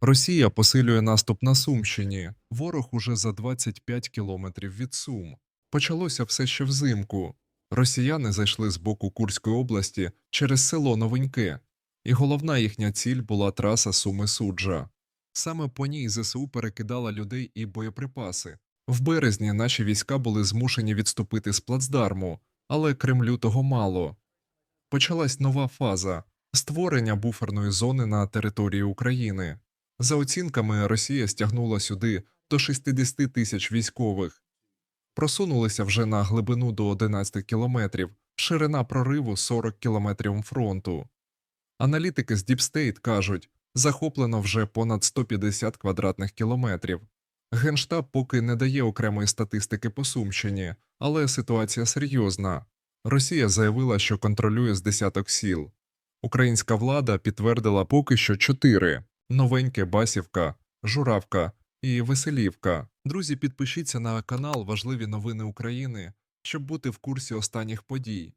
Росія посилює наступ на Сумщині. Ворог уже за 25 кілометрів від Сум. Почалося все ще взимку. Росіяни зайшли з боку Курської області через село Новеньке, і головна їхня ціль була траса Суми-Суджа. Саме по ній ЗСУ перекидала людей і боєприпаси. В березні наші війська були змушені відступити з плацдарму, але Кремлю того мало. Почалась нова фаза створення буферної зони на території України. За оцінками, Росія стягнула сюди до 60 тисяч військових. Просунулися вже на глибину до 11 кілометрів, ширина прориву 40 кілометрів фронту. Аналітики з State кажуть, захоплено вже понад 150 квадратних кілометрів. Генштаб поки не дає окремої статистики по Сумщині, але ситуація серйозна. Росія заявила, що контролює з десяток сіл. Українська влада підтвердила поки що чотири: новеньке Басівка, Журавка і Веселівка. Друзі, підпишіться на канал Важливі новини України, щоб бути в курсі останніх подій.